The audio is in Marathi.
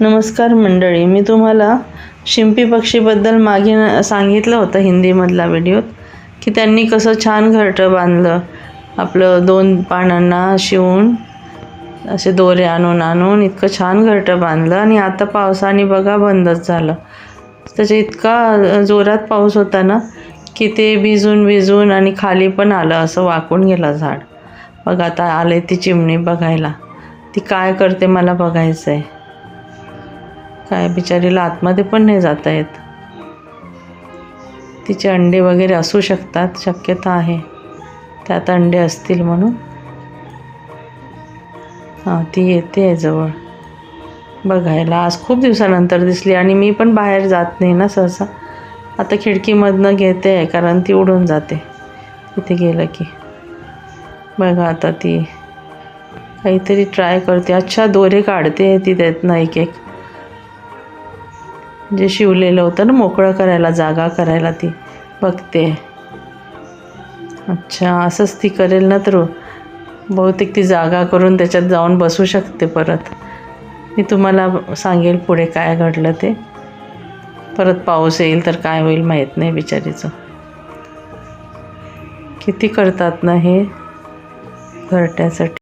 नमस्कार मंडळी मी तुम्हाला शिंपी पक्षीबद्दल मागे सांगितलं होतं हिंदीमधला व्हिडिओत की त्यांनी कसं छान घरटं बांधलं. आपलं दोन पानांना शिवून असे दोरे आणून आणून इतकं छान घरटं बांधलं आणि आता पावसाने बघा बंदच झालं. त्याच्या इतका जोरात पाऊस होता ना की ते भिजून भिजून आणि खाली पण आलं असं वाकून गेलं झाड. बघा आता आले ती चिमणी बघायला. ती काय करते मला बघायचं आहे काय बिचारीला आतमध्ये पण नाही जाता येत. तिचे अंडे वगैरे असू शकतात शक्यता आहे. त्यात अंडे असतील म्हणून. हां ती येते आहे जवळ. बघायला. आज खूप दिवसानंतर दिसली आणि मी पण बाहेर जात नाही ना सहसा. आता खिडकीमधनं घेते आहे कारण ती उडून जाते. तिथे गेलं की. बघा आता ती. काहीतरी ट्राय करते. अच्छा दोरे काढते. ती त्यातनं एक एक. जे शिवलेलं होतं ना मोकळं करायला जागा करायला ती बघते. अच्छा असंच ती करेल ना तर बहुतेक ती जागा करून त्याच्यात जाऊन बसू शकते परत. मी तुम्हाला सांगेल पुढे काय घडलं ते. परत पाऊस येईल तर काय होईल माहीत नाही बिचारीचं. किती करतात ना हे घरट्यासाठी.